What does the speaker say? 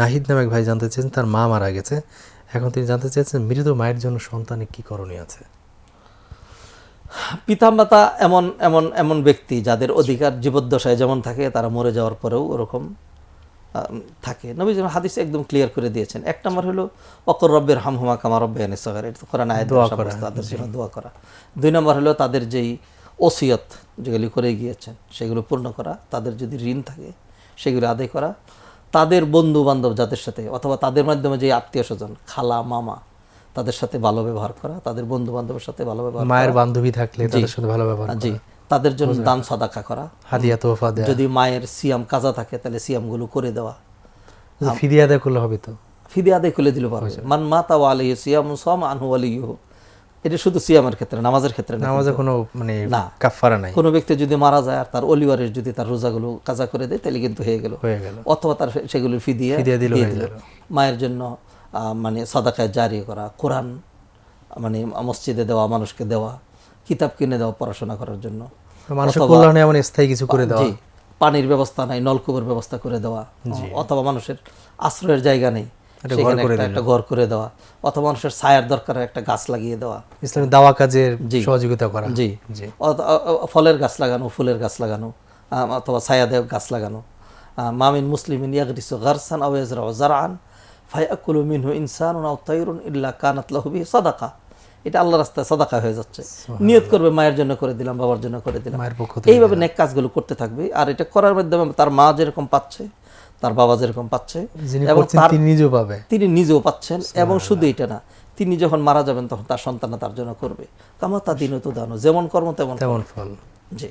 নাহিদ নামে এক ভাই জানতে চেয়েছেন তার মা মারা গেছে। এখন তিনি জানতে চেয়েছেন মৃত মায়ের জন্য সন্তানের কি করণীয় আছে? পিতামাতা এমন এমন এমন ব্যক্তি যাদের অধিকার জীবদ্দশায় যেমন থাকে তারা মরে যাওয়ার পরেও ওরকম থাকে। নবী হাদিস একদম ক্লিয়ার করে দিয়েছেন। এক নম্বর হলো অকর রব্বের হামহুমা কামা রব্বে আনে সগার। এটা তো কোরআন আয়াত দোয়া করা, তাদের জন্য দোয়া করা। দুই নম্বর হলো তাদের যেই ওসিয়ত যেগুলি করে গিয়েছেন সেগুলো পূর্ণ করা। তাদের যদি ঋণ থাকে সেগুলো আদায় করা। তাদের বন্ধু বান্ধব যাদের সাথে অথবা তাদের মাধ্যমে যে আত্মীয় স্বজন খালা মামা তাদের সাথে ভালো ব্যবহার করা তাদের বন্ধু বান্ধবের সাথে ভালো ব্যবহার মায়ের বান্ধবী থাকলে তাদের সাথে ভালো ব্যবহার জি। তাদের জন্য দান সাদাকা করা। হাদিয়া তোফা দেয়া। যদি মায়ের সিয়াম কাজা থাকে তাহলে সিয়ামগুলো করে দেওয়া। ফিরিয়ে আদায় করলে হবে তো? ফিদে আদায় খুলে দিলে পারবে মান মাতা ওয়ালি সিয়াম সাম আনহু আলিহু এটা শুধু সিয়ামের ক্ষেত্রে নামাজের ক্ষেত্রে না নামাজে কোনো মানে না। কাফারা নাই। কোনো ব্যক্তি যদি মারা যায় আর তার অলিবারের যদি তার রোজাগুলো কাজা করে দেয় তাহলে কিন্তু হয়ে গেল। হয়ে গেল। অথবা তার সেগুলো দিলেও দিয়ে হয়ে দিল। মায়ের জন্য মানে সদাকায় জারি করা কোরআন মানে মসজিদে দেওয়া মানুষকে দেওয়া কিতাব কিনে দেওয়া পড়াশোনা করার জন্য। মানুষের কল্যাণে এমন স্থায়ী কিছু করে দেওয়া। পানির ব্যবস্থা নাই নলকূপের ব্যবস্থা করে দেওয়া অথবা মানুষের আশ্রয়ের জায়গা নেই। সেখানে একটা ঘর করে দেওয়া। অথবা মানুষের ছায়ার দরকার একটা গাছ লাগিয়ে দেওয়া। ইসলামের দাওয়া কাজের সহযোগিতা করা। জি। জি। ফলের গাছ লাগানো ফুলের গাছ লাগানো অথবা ছায়াদেব গাছ লাগানো। মামিন মুসলিমিন ইয়াগরিসু গারসান আও জারআন ফায়াকুলু মিনহু ইনসানুন আও তায়রুন ইল্লা কানাত লাহু বিহি সাদাকা। এটা আল্লাহ রাস্তায় সাদাকা হয়ে যাচ্ছে। নিয়ত করবে মায়ের জন্য করে দিলাম বাবার জন্য করে দিলাম। এইভাবে নেক কাজগুলো করতে থাকবে। আর এটা করার মাধ্যমে তার মা যেরকম পাচ্ছে তার বাবা যেরকম পাচ্ছে এবং তিনি নিজেও পাবে। তিনি নিজেও পাচ্ছেন এবং শুধু এটা না তিনি যখন মারা যাবেন তখন তার সন্তানরা তার জন্য করবে। কামা তা দিনও তো দানো যেমন কর্ম তেমন তেমন ফল। জি।